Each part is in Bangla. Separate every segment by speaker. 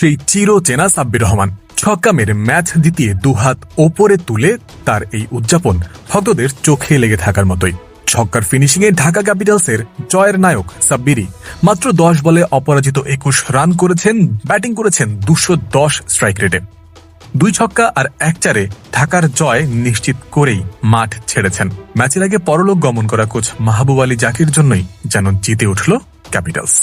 Speaker 1: সেই চির চেনা সাব্বির রহমান। ছক্কা মেরে ম্যাচ জিতিয়ে দুহাত ওপরে তুলে তার এই উদযাপন ভক্তদের চোখে লেগে থাকার মতোই। ছক্কার ফিনিশিংয়ে ঢাকা ক্যাপিটালসের জয়ের নায়ক সাব্বিরি মাত্র দশ বলে অপরাজিত একুশ রান করেছেন, ব্যাটিং করেছেন দুশো দশ স্ট্রাইক রেটে দুই ছক্কা আর এক চারে ঢাকার জয় নিশ্চিত করেই মাঠ ছেড়েছেন। ম্যাচের আগে পরলোক গমন করা কোচ মাহবুব আলী জাকির জন্যই যেন জিতে উঠল ক্যাপিটালস।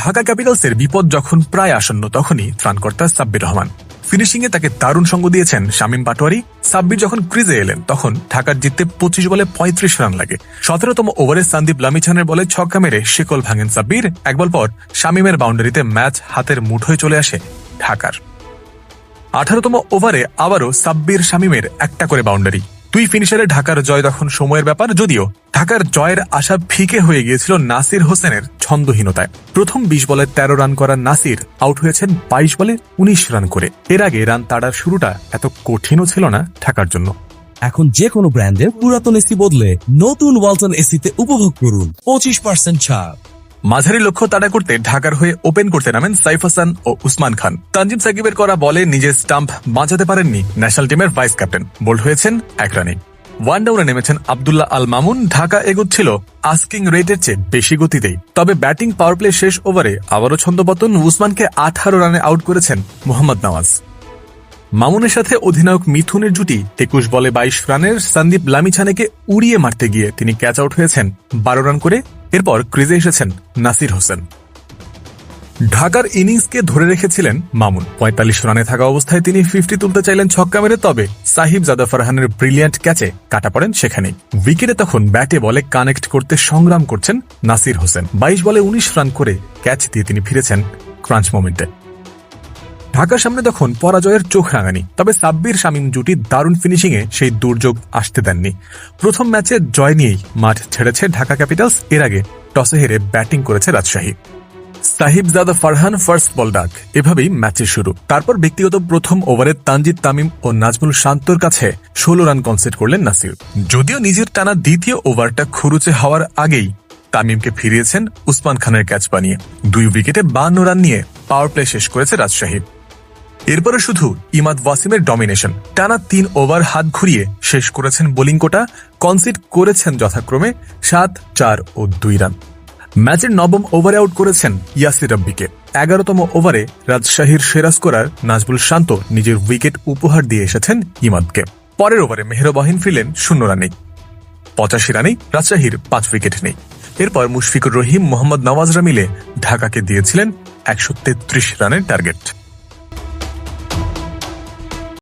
Speaker 1: ঢাকা ক্যাপিটালসের বিপদ যখন প্রায় আসন্ন তখনই ত্রাণকর্তা সাব্বির রহমান। ফিনিশিংয়ে তাকে দারুণ সঙ্গ দিয়েছেন শামীম পাটোয়ারি। সাব্বির যখন ক্রিজে এলেন, তখন ঢাকার জিততে পঁচিশ বলে পঁয়ত্রিশ রান লাগে। সতেরোতম ওভারে সন্দীপ লামিছানের বলে ছক্কা মেরে শিকল ভাঙেন সাব্বির। এক বল পর শামীমের বাউন্ডারিতে ম্যাচ হাতের মুঠোয় চলে আসে ঢাকার। আঠারোতম ওভারে আবারও সাব্বির শামীমের একটা করে বাউন্ডারি। দুই ফিনিশারে ঢাকার জয় তখন সময়ের ব্যাপার, যদিও ঢাকার জয়ের আশা ফিকে হয়ে গিয়েছিল নাসির হোসেনের ছন্দহীনতায়। প্রথম বিশ বলে তেরো রান করা নাসির আউট হয়েছেন বাইশ বলে উনিশ রান করে। এর আগে রান তাড়ার শুরুটা এত কঠিনও ছিল না ঢাকার জন্য।
Speaker 2: এখন যে কোনো ব্র্যান্ডের পুরাতন এসি বদলে নতুন ওয়ালটন এসিতে উপভোগ করুন। পঁচিশ পার্সেন্ট ছাড়।
Speaker 1: মাঝারি লক্ষ্য তাড়া করতে ঢাকার হয়ে ওপেন করতে নামেন সাইফ হাসান ও উসমান খান। তানজিম সাকিবের করা বলে নিজের স্টাম্প বাঁচাতে পারেননি ন্যাশনাল টিমের ভাইস ক্যাপ্টেন। বোল্ড হয়েছেন এক রানে। ওয়ান ডাউনে নেমেছেন আবদুল্লাহ আল মামুন। ঢাকা এগোচ্ছিল আস্কিং রেটের চেয়ে বেশি গতিতেই। তবে ব্যাটিং পাওয়ার প্লে শেষ ওভারে আবারও ছন্দপতন উসমানকে আঠারো রানে আউট করেছেন মোহাম্মদ নওয়াজ। মামুনের সাথে অধিনায়ক মিথুনের জুটি একুশ বলে বাইশ রানের সন্দীপ লামিছানেকে উড়িয়ে মারতে গিয়ে তিনি ক্যাচ আউট হয়েছেন বারো রান করে এরপর ক্রিজে এসেছেন নাসির হোসেন। ঢাকার ইনিংসকে ধরে রেখেছিলেন মামুন। পঁয়তাল্লিশ রানে থাকা অবস্থায় তিনি ফিফটি তুলতে চাইলেন ছক্কা মেরে তবে সাহিব জাদা ফারহানের ব্রিলিয়ান্ট ক্যাচে কাটা পড়েন সেখানেই। উইকেটে তখন ব্যাটে বলে কানেক্ট করতে সংগ্রাম করছেন নাসির হোসেন। বাইশ বলে উনিশ রান করে ক্যাচ দিয়ে তিনি ফিরেছেন ক্রাঞ্চ মোমেন্টে। ঢাকার সামনে তখন পরাজয়ের চোখ রাঙানি, তবে সাব্বির শামীম জুটি দারুণ ফিনিশিং এ সেই দুর্যোগ আসতে দেননি। প্রথম ম্যাচে জয় নিয়েই মাঠ ছেড়েছে ঢাকা ক্যাপিটালস, এর আগে টসে হেরে ব্যাটিং করেছে রাজশাহী। সাহিব জাদা ফারহান ফার্স্ট বল ডাক, এভাবেই ম্যাচের শুরু। তারপর ব্যক্তিগত প্রথম ওভারে তানজিদ তামিম ও নাজমুল শান্তর কাছে ষোলো রান কনসেপ্ট করলেন নাসির। যদিও নিজের টানা দ্বিতীয় ওভারটা খুরুচে হওয়ার আগেই তামিমকে ফিরিয়েছেন উসমান খানের ক্যাচ বানিয়ে। দুই উইকেটে বান্ন রান নিয়ে পাওয়ার প্লে শেষ করেছে রাজশাহী। এরপরে শুধু ইমাদ ওয়াসিমের ডমিনেশন টানা তিন ওভার হাত ঘুরিয়ে শেষ করেছেন বোলিং কোটা কনসিড করেছেন যথাক্রমে সাত, চার ও দুই রান। ম্যাচের নবম ওভারে আউট করেছেন ইয়াসির রব্বিকে এগারোতম ওভারে রাজশাহীর সেরা স্কোরার নাজবুল শান্ত নিজের উইকেট উপহার দিয়ে এসেছেন ইমাদকে। পরের ওভারে মেহরবাহিন ফিরলেন শূন্য রানে পঁচাশি রানেই রাজশাহীর পাঁচ উইকেট নেই। এরপর মুশফিকুর রহিম, মোহাম্মদ নওয়াজরা মিলে ঢাকাকে দিয়েছিলেন একশো তেত্রিশ রানের টার্গেট